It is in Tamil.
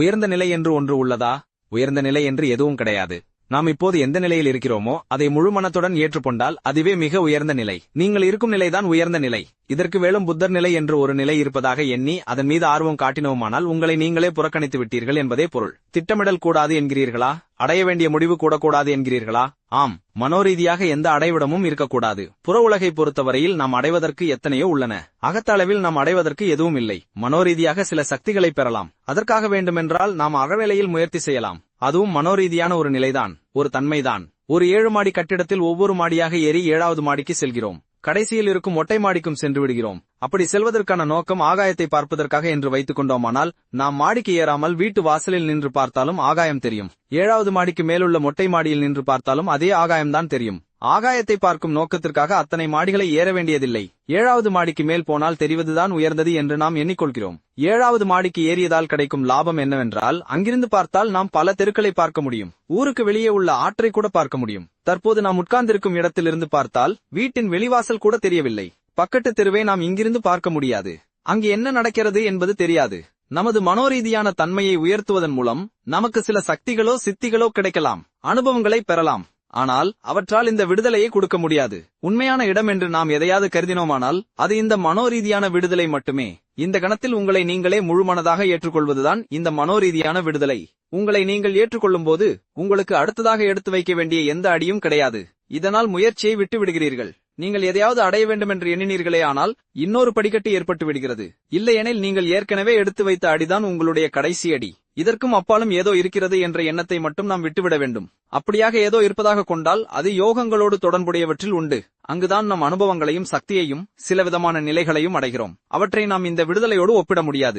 உயர்ந்த நிலை என்று ஒன்று உள்ளதா? உயர்ந்த நிலை என்று எதுவும் கிடையாது. நாம் இப்போது எந்த நிலையில் இருக்கிறோமோ அதை முழு மனத்துடன் ஏற்றுக்கொண்டால் அதுவே மிக உயர்ந்த நிலை. நீங்கள் இருக்கும் நிலைதான் உயர்ந்த நிலை. இதற்கு வேலும் புத்தர் நிலை என்று ஒரு நிலை இருப்பதாக எண்ணி அதன் மீது ஆர்வம் காட்டினோமானால் உங்களை நீங்களே புறக்கணித்து விட்டீர்கள் என்பதே பொருள். திட்டமிடல் கூடாது என்கிறீர்களா? அடைய வேண்டிய முடிவு கூடக்கூடாது என்கிறீர்களா? ஆம். மனோரீதியாக எந்த அடைவிடமும் இருக்கக்கூடாது. புற உலகை பொறுத்தவரையில் நாம் அடைவதற்கு எத்தனையோ உள்ளன. அகத்த அளவில் நாம் அடைவதற்கு எதுவும் இல்லை. மனோரீதியாக சில சக்திகளை பெறலாம். அதற்காக வேண்டுமென்றால் நாம் அகநிலையில் முயற்சி செய்யலாம். அதுவும் மனோரீதியான ஒரு நிலைதான் ஒரு தன்மைதான். ஒரு ஏழு மாடி கட்டிடத்தில் ஒவ்வொரு மாடியாக ஏறி ஏழாவது மாடிக்கு செல்கிறோம். கடைசியில் இருக்கும் ஒட்டை மாடிக்கும் சென்று விடுகிறோம். அப்படி செல்வதற்கான நோக்கம் ஆகாயத்தை பார்ப்பதற்காக என்று வைத்துக் கொண்டோமானால் நாம் மாடிக்கு ஏறாமல் வீட்டு வாசலில் நின்று பார்த்தாலும் ஆகாயம் தெரியும். ஏழாவது மாடிக்கு மேலுள்ள மொட்டை மாடியில் நின்று பார்த்தாலும் அதே ஆகாயம்தான் தெரியும். ஆகாயத்தை பார்க்கும் நோக்கத்திற்காக அத்தனை மாடிகளை ஏற வேண்டியதில்லை. ஏழாவது மாடிக்கு மேல் போனால் தெரிவதுதான் உயர்ந்தது என்று நாம் எண்ணிக்கொள்கிறோம். ஏழாவது மாடிக்கு ஏறியதால் கிடைக்கும் லாபம் என்னவென்றால் அங்கிருந்து பார்த்தால் நாம் பல தெருக்களை பார்க்க முடியும். ஊருக்கு வெளியே உள்ள ஆற்றை கூட பார்க்க முடியும். தற்போது நாம் உட்கார்ந்திருக்கும் இடத்திலிருந்து பார்த்தால் வீட்டின் வெளிவாசல் கூட தெரியவில்லை. பக்கத்து தெருவை நாம் இங்கிருந்து பார்க்க முடியாது. அங்கு என்ன நடக்கிறது என்பது தெரியாது. நமது மனோரீதியான தன்மையை உயர்த்துவதன் மூலம் நமக்கு சில சக்திகளோ சித்திகளோ கிடைக்கலாம். அனுபவங்களை பெறலாம். ஆனால் அவற்றால் இந்த விடுதலையை கொடுக்க முடியாது. உண்மையான இடம் என்று நாம் எதையாவது கருதினோமானால் அது இந்த மனோரீதியான விடுதலை மட்டுமே. இந்த கணத்தில் உங்களை நீங்களே முழுமனதாக ஏற்றுக்கொள்வதுதான் இந்த மனோரீதியான விடுதலை. உங்களை நீங்கள் ஏற்றுக்கொள்ளும் போது உங்களுக்கு அடுத்ததாக எடுத்து வைக்க வேண்டிய எந்த அடியும் கிடையாது. இதனால் முயற்சியை விட்டு விடுகிறீர்கள் நீங்கள் எதையாவது அடைய வேண்டும் என்று எண்ணினீர்களே ஆனால் இன்னொரு படிக்கட்டு ஏற்பட்டு விடுகிறது இல்லையெனில் நீங்கள் ஏற்கனவே எடுத்து வைத்த அடிதான் உங்களுடைய கடைசி அடி. இதற்கும் அப்பாலும் ஏதோ இருக்கிறது என்ற எண்ணத்தை மட்டும் நாம் விட்டுவிட வேண்டும். அப்படியாக ஏதோ இருப்பதாக கொண்டால் அது யோகங்களோடு தொடர்புடையவற்றில் உண்டு. அங்குதான் நம் அனுபவங்களையும் சக்தியையும் சில விதமான நிலைகளையும் அடைகிறோம். அவற்றை நாம் இந்த விடுதலையோடு ஒப்பிட முடியாது.